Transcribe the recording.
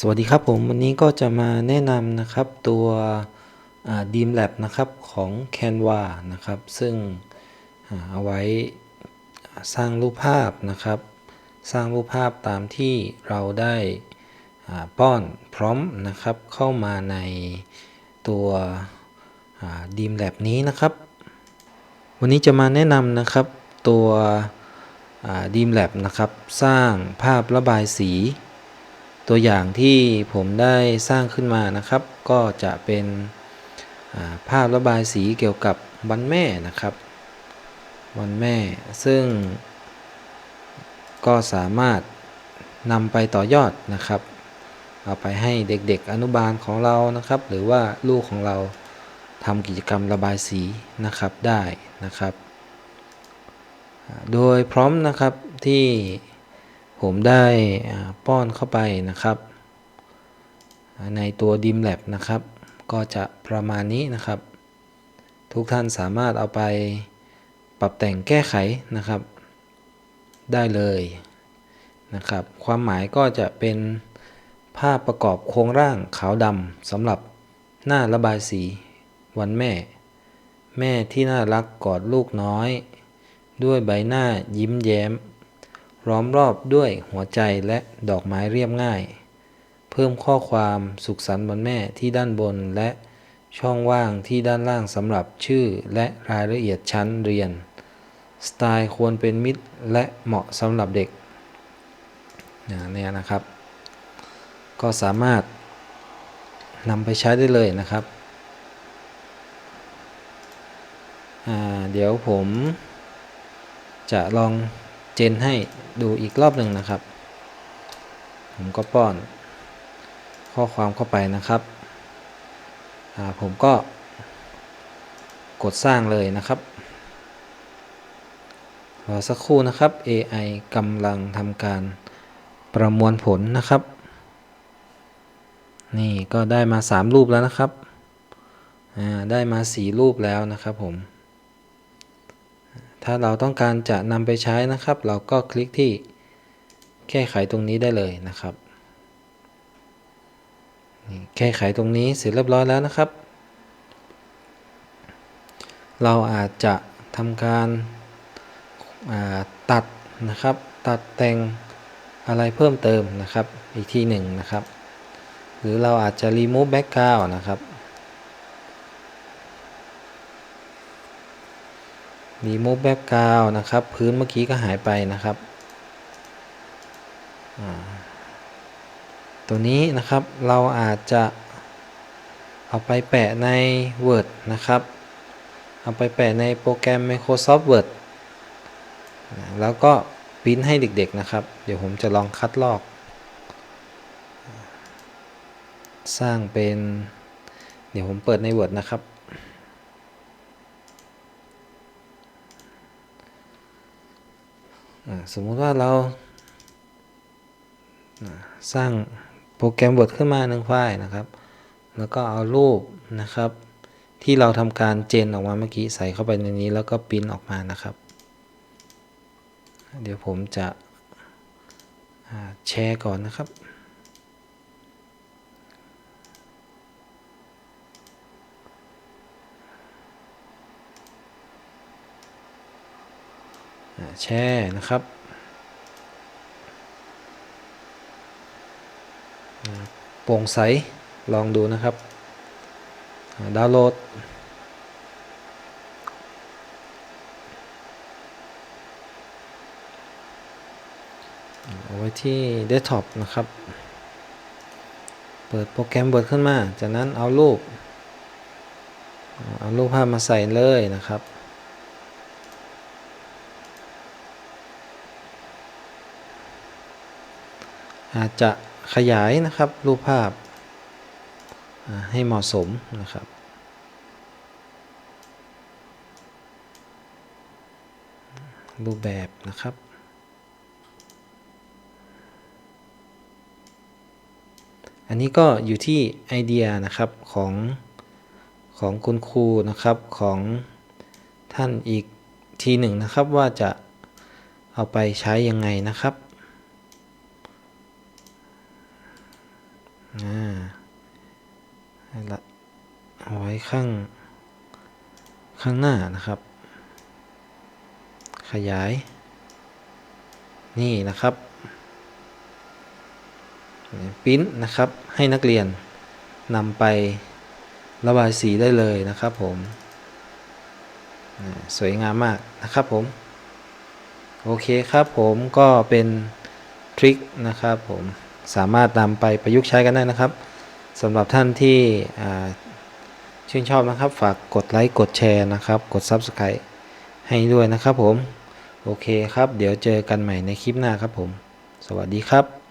สวัสดีครับผมวันนี้ก็จะมาแนะนำนะครับตัวดีมแลบนะครับของ Canva นะครับ ซึ่งอเอาไว้สร้างรูปภาพนะครับ สร้างรูปภาพตามที่เราได้ป้อนพร้อมนะครับเข้ามาในตัวดีมแลบนี้นะครับ วันนี้จะมาแนะนำนะครับตัวดีมแลบนะครับ สร้างภาพระบายสี ตัวอย่างที่ผมได้สร้างขึ้นมานะครับ ก็จะเป็นภาพระบายสีเกี่ยวกับวันแม่นะครับ วันแม่ ซึ่ง ก็สามารถนำไปต่อยอดนะครับ เอาไปให้เด็กๆอนุบาลของเรานะครับ หรือว่าลูกของเราทำกิจกรรมระบายสีนะครับได้นะครับ โดยพร้อมนะครับที่ ผมได้ป้อนเข้าไปนะครับ ในตัว d i m Lab นะครับ ก็จะประมาณนี้นะครับ ทุกท่านสามารถเอาไปปรับแต่งแก้ไขนะครับ ได้เลยนะครับ ความหมายก็จะเป็นภาพประกอบโครงร่างขาวดำสำหรับหน้าระบายสีวันแม่ แม่ที่น่ารักกอดลูกน้อย ด้วยใบหน้ายิ้มแย้ม ล้อมรอบด้วยหัวใจและดอกไม้เรียบง่าย เพิ่มข้อความสุขสันต์วันแม่ที่ด้านบนและช่องว่างที่ด้านล่างสำหรับชื่อและรายละเอียดชั้นเรียน สไตล์ควรเป็นมิตรและเหมาะสำหรับเด็กเนี่ยนะครับ ก็สามารถนำไปใช้ได้เลยนะครับเดี๋ยวผมจะลอง เจนให้ดูอีกรอบหนึ่งนะครับ ผมก็ป้อนข้อความเข้าไปนะครับอ่าผมก็กดสร้างเลยนะครับ รอสักครู่นะครับ AI กำลังทำการประมวลผลนะครับ นี่ก็ได้มา 3 รูปแล้วนะครับอ่าได้มา 4 รูปแล้วนะครับผม ถ้าเราต้องการจะนำไปใช้นะครับ เราก็คลิกที่แก้ไขตรงนี้ได้เลยนะครับแก้ไขตรงนี้เสร็จเรียบร้อยแล้วนะครับ เราอาจจะทำการาตัดนะครับ ตัดแต่งอะไรเพิ่มเติมนะครับ อีกทีหนึ่งนะครับ หรือเราอาจจะ remove background นะครับ remove background นะครับ พื้นเมื่อกี้ก็หายไปนะครับ ตัวนี้นะครับเราอาจจะเอาไปแปะใน Word นะครับ เอาไปแปะในโปรแกรม Microsoft Word แล้วก็ปริ้นให้เด็กๆนะครับ เดี๋ยวผมจะลองคัดลอก สร้างเป็น เดี๋ยวผมเปิดใน Word นะครับ อ่า สมมุติว่าเราสร้างโปรแกรมบทขึ้นมาหนึ่งไฟล์นะครับ แล้วก็เอารูปนะครับ ที่เราทำการเจนออกมาเมื่อกี้ใส่เข้าไปในนี้แล้วก็ปริ้นออกมานะครับ เดี๋ยวผมจะแชร์ก่อนนะครับ แชร์นะครับโปร่งใสลองดูนะครับดาวน์โหลดเอาไว้ที่เดสก์ท็อปนะครับ เปิดโปรแกรม Word ขึ้นมา จากนั้นเอารูป เอารูปภาพมาใส่เลยนะครับ อาจจะขยายนะครับรูปภาพให้เหมาะสมนะครับรูปแบบนะครับ อันนี้ก็อยู่ที่ไอเดียนะครับของของคุณครูนะครับของท่านอีกทีหนึ่งนะครับว่าจะเอาไปใช้ยังไงนะครับ อ่าให้ละเอาไว้ข้างข้างหน้านะครับ ขยาย นี่นะครับปิ้นนะครับให้นักเรียนนำไประบายสีได้เลยนะครับผมสวยงามมากนะครับผม โอเคครับผมก็เป็นทริคนะครับผม สามารถนำไปประยุกต์ใช้กันได้นะครับสำหรับท่านที่ชื่นชอบนะครับ ฝากกดไลค์กดแชร์นะครับ กด Subscribe ให้ด้วยนะครับผม โอเคครับ เดี๋ยวเจอกันใหม่ในคลิปหน้าครับผม สวัสดีครับ